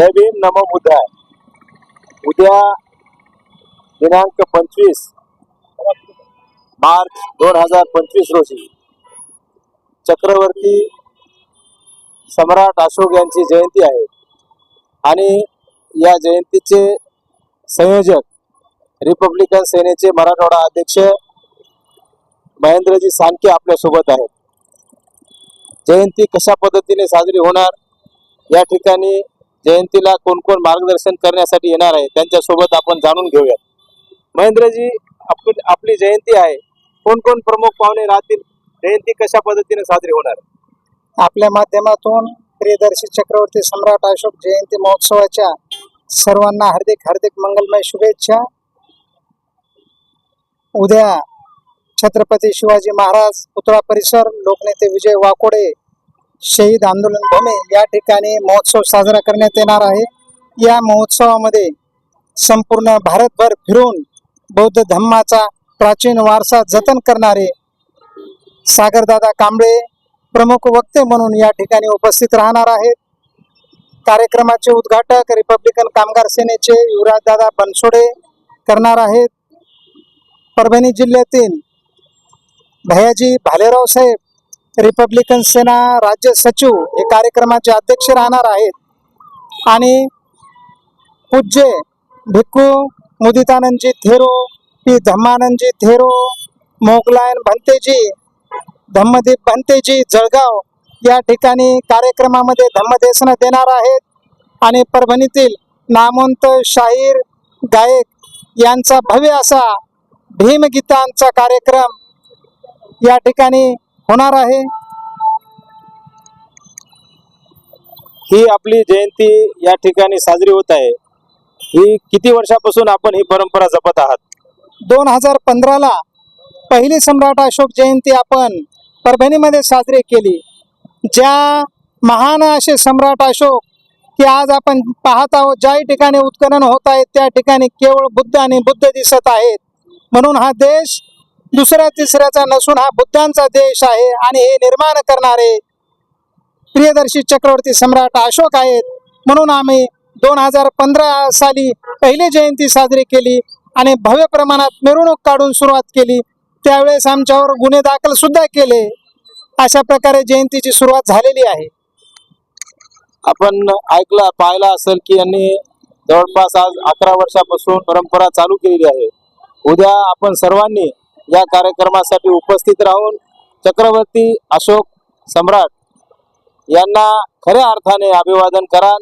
जय भीम नमो बुद्धाय उद्या दिनांक पंचवीस मार्च दोन हजार पंचवीस रोजी चक्रवर्ती सम्राट अशोक यांची जयंती आहे आणि या जयंतीचे संयोजक रिपब्लिकन सेनेचे मराठवाडा अध्यक्ष महेंद्रजी सानके आपल्यासोबत आहेत. जयंती कशा पद्धतीने साजरी होणार या ठिकाणी जयंतीला कोण कोण मार्गदर्शन करण्यासाठी येणार आहे त्यांच्यासोबत आपण जाणून घेऊयात. महेंद्रजी आपली आपली जयंती आहे. कोण कोण प्रमुख पाहुणे राहतील? जयंती कशा पद्धतीने साजरी होणार? आपल्या माध्यमातून प्रियदर्शी चक्रवर्ती सम्राट अशोक जयंती महोत्सवाच्या सर्वांना हार्दिक हार्दिक मंगलमय शुभेच्छा. उद्या छत्रपती शिवाजी महाराज पुतळा परिसर लोकनेते विजय वाकोडे शहीद आंदोलन भूमी या ठिकाणी महोत्सव साजरा करण्यात येणार आहे. या महोत्सवामध्ये संपूर्ण भारतभर फिरून बौद्ध धम्माचा प्राचीन वारसा जतन करणारे सागरदादा कांबळे प्रमुख वक्ते म्हणून या ठिकाणी उपस्थित राहणार आहेत. कार्यक्रमाचे उद्घाटक रिपब्लिकन कामगार सेनेचे युवराजदादा बनसोडे करणार आहेत. परभणी जिल्ह्यातील भयाजी भालेराव साहेब रिपब्लिकन सेना राज्य सचिव हे कार्यक्रमाचे अध्यक्ष राहणार आहेत. आणि पूज्य भिक्खू मुदितानंदजी थेरो पी धम्मानंदजी थेरो मोगलायन भंतेजी धम्मदीप भंतेजी जळगाव या ठिकाणी कार्यक्रमामध्ये धम्मदेशन देणार आहेत. आणि परभणीतील नामवंत शाहीर गायक यांचा भव्य असा भीमगीतांचा कार्यक्रम या ठिकाणी होणार आहे. ही आपली जयंती या ठिकाणी साजरी होत आहे. ही किती वर्षापासून आपण ही परंपरा जपत आहात? दोन हजार पंधराला पहिली सम्राट अशोक जयंती आपण परभणीमध्ये साजरी केली. ज्या महान असे सम्राट अशोक की आज आपण पाहत आहोत ज्या ठिकाणी उत्खनन होत आहेत त्या ठिकाणी केवळ बुद्ध आणि बुद्ध दिसत आहेत. म्हणून हा देश दुसऱ्या तिसऱ्याचा नसून हा बुद्धांचा देश आहे आणि हे निर्माण करणारे प्रियदर्शी चक्रवर्ती सम्राट अशोक आहेत. म्हणून आम्ही दोन हजार पंधरा साली पहिली जयंती साजरी केली आणि भव्य प्रमाणात मिरवणूक काढून सुरुवात केली. त्यावेळेस आमच्यावर गुन्हे दाखल सुद्धा केले. अशा प्रकारे जयंतीची सुरुवात झालेली आहे. आपण ऐकला पाहिला असेल की यांनी जवळपास आज अकरा वर्षापासून परंपरा चालू केलेली आहे. उद्या आपण सर्वांनी या कार्यक्रमासाठी उपस्थित राहून चक्रवर्ती अशोक सम्राट यांना खऱ्या अर्थाने अभिवादन कराल.